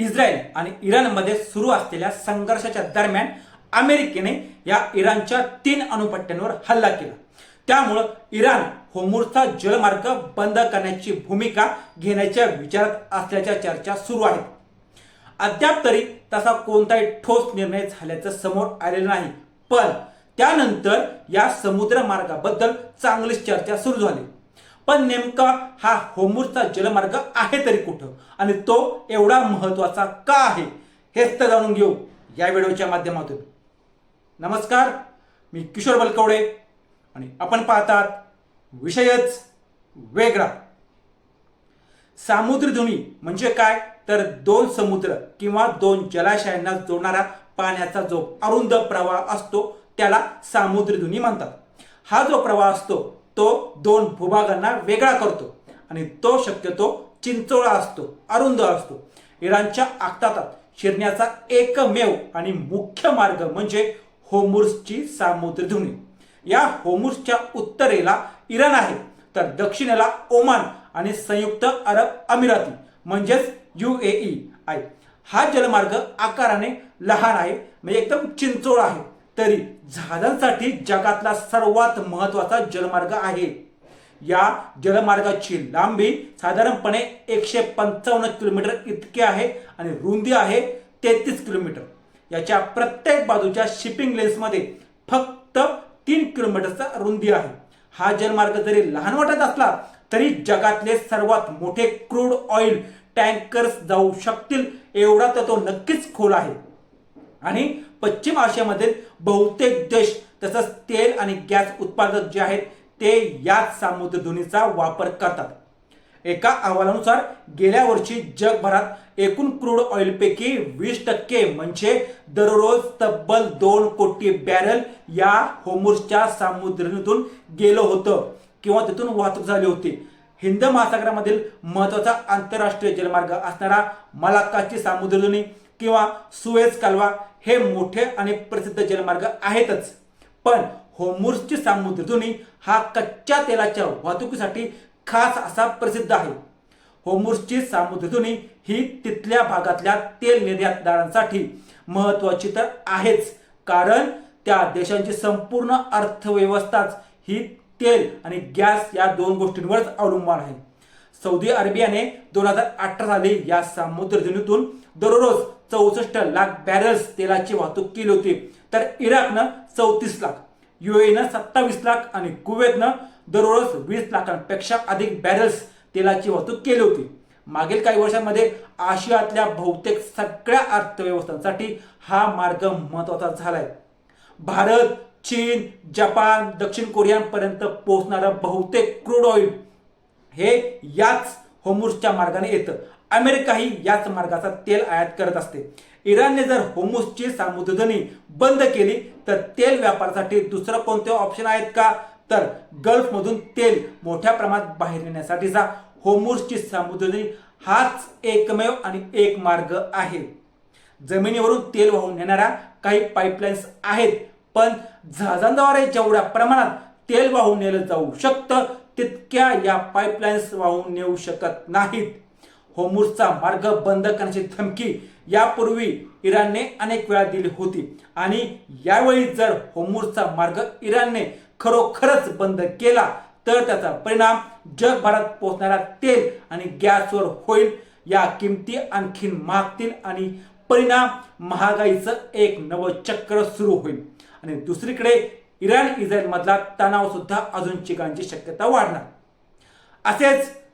Israel आणि इराणमध्ये सुरू असलेल्या संघर्षाच्या दरम्यान अमेरिकेने या इराणच्या तीन अणुपट्ट्यांवर हल्ला केला. त्यामुळं इराण होमूरचा जलमार्ग बंद करण्याची भूमिका घेण्याच्या विचारात असल्याच्या चर्चा सुरू आहेत. अद्याप तरी तसा कोणताही ठोस निर्णय झाल्याचं समोर आलेलं नाही. पण त्यानंतर या समुद्र मार्गाबद्दल चांगलीच चर्चा सुरू झाली. पण नेमका हा होमूरचा जलमार्ग आहे तरी कुठं? आणि तो एवढा महत्त्वाचा का आहे? हेच तर जाणून घेऊ या व्हिडिओच्या माध्यमातून. नमस्कार मी किशोर बलकवडे आणि आपण पाहतात विषयच वेगळा. सामुद्रधुनी म्हणजे काय? तर दोन समुद्र किंवा दोन जलाशयांना जोडणारा पाण्याचा जो अरुंद प्रवाह असतो त्याला सामुद्रधुनी म्हणतात. हा जो प्रवाह असतो तो दोन भूभागांना वेगळा करतो. आणि तो शक्यतो चिंचोळा असतो अरुंद असतो. इराणच्या आखतातात शिरण्याचा एकमेव आणि मुख्य मार्ग म्हणजे होमुर्सची सामुद्रधुनी. या होमुर्सच्या उत्तरेला इराण आहे तर दक्षिणेला ओमान आणि संयुक्त अरब अमिराती म्हणजेच यू ए ई आहे. हा जलमार्ग आकाराने लहान आहे म्हणजे एकदम चिंचोळ आहे. तरी झाडांसाठी जगातला सर्वात महत्त्वाचा जलमार्ग आहे. या जलमार्गाची लांबी साधारणपणे एकशे पंचावन्न किलोमीटर इतकी आहे आणि रुंदी आहे तेहतीस किलोमीटर. याच्या प्रत्येक बाजूच्या शिपिंग लेन्समध्ये फक्त तीन किलोमीटरचा रुंदी आहे. हा जलमार्ग जरी लहान वाटत असला तरी जगातले सर्वात मोठे क्रूड ऑइल टँकर्स जाऊ शकतील एवढा तर तो नक्कीच खोल आहे. आणि पश्चिम आशियामध्ये बहुतेक देश तसंच तेल आणि गॅस उत्पादक जे आहेत ते याच सामुद्रधुनीचा वापर करतात. एका अहवालानुसार गेल्या वर्षी जगभरात एकूण क्रूड ऑइलपैकी वीस टक्के म्हणजे दररोज तब्बल दोन कोटी बॅरल या होमुर्सच्या सामुद्रधुनीतून गेलं होतं किंवा तिथून वाहतूक झाली होती. हिंद महासागरामधील महत्त्वाचा आंतरराष्ट्रीय जलमार्ग असणारा मलाक्काची सामुद्रधुनी किंवा सुएज कालवा हे मोठे आणि प्रसिद्ध जलमार्ग आहेतच. पण होमुर्सची सामुद्रधुनी हा कच्च्या तेलाच्या वाहतुकीसाठी खास असा प्रसिद्ध आहे. होमुर्सची सामुद्रधुनी ही तिथल्या भागातल्या तेल निर्यातदारांसाठी महत्वाची तर आहेच कारण त्या देशांची संपूर्ण अर्थव्यवस्थाच ही तेल आणि गॅस या दोन गोष्टींवरच अवलंबून आहे. सौदी अरेबियाने दोन हजार अठरा साली या सामुद्रधुनीतून दररोज चौसष्ट लाख बॅरल्स तेलाची वाहतूक केली होती. तर इराकनं चौतीस लाख युएनं सत्तावीस लाख आणि कुवेतनं दररोज वीस लाखांपेक्षा अधिक बॅरल्स तेलाची वाहतूक केली होती. मागील काही वर्षांमध्ये आशियातल्या बहुतेक सगळ्या अर्थव्यवस्थांसाठी हा मार्ग महत्त्वाचा झालाय. भारत चीन जपान दक्षिण कोरियापर्यंत पोहोचणारं बहुतेक क्रूड ऑइल हे याच होमुर्सच्या मार्गाने येतं. अमेरिकाही याच मार्गाचा तेल आयात करत असते. इराणने जर होमुसची सामुद्रधुनी बंद केली तर तेल व्यापारासाठी दुसरं कोणते ऑप्शन आहेत का? तर गल्फमधून तेल मोठ्या प्रमाणात बाहेर नेण्यासाठीचा होमोसची सामुद्रधुनी हाच एकमेव आणि एक मार्ग आहे. जमिनीवरून तेल वाहून नेणाऱ्या काही पाईपलाईन्स आहेत पण जहाजांद्वारे जेवढ्या प्रमाणात तेल वाहून नेलं जाऊ शकतं तितक्या या पाईपलाईन्स वाहून नेऊ शकत नाहीत. होमुर्सचा मार्ग बंद करण्याची धमकी यापूर्वी इराणने अनेक वेळा दिली होती. आणि यावेळी जर होमुर्सचा मार्ग इराणने खरोखरच बंद केला तर त्याचा परिणाम जगभरात पोहोचणारा तेल आणि गॅसवर होईल. या किमती आणखीन महागतील आणि परिणाम महागाईचं एक नवं चक्र सुरू होईल. आणि दुसरीकडे इराण इस्रायल मधला तणाव सुद्धा अजून चिकांची शक्यता वाढणार. असेच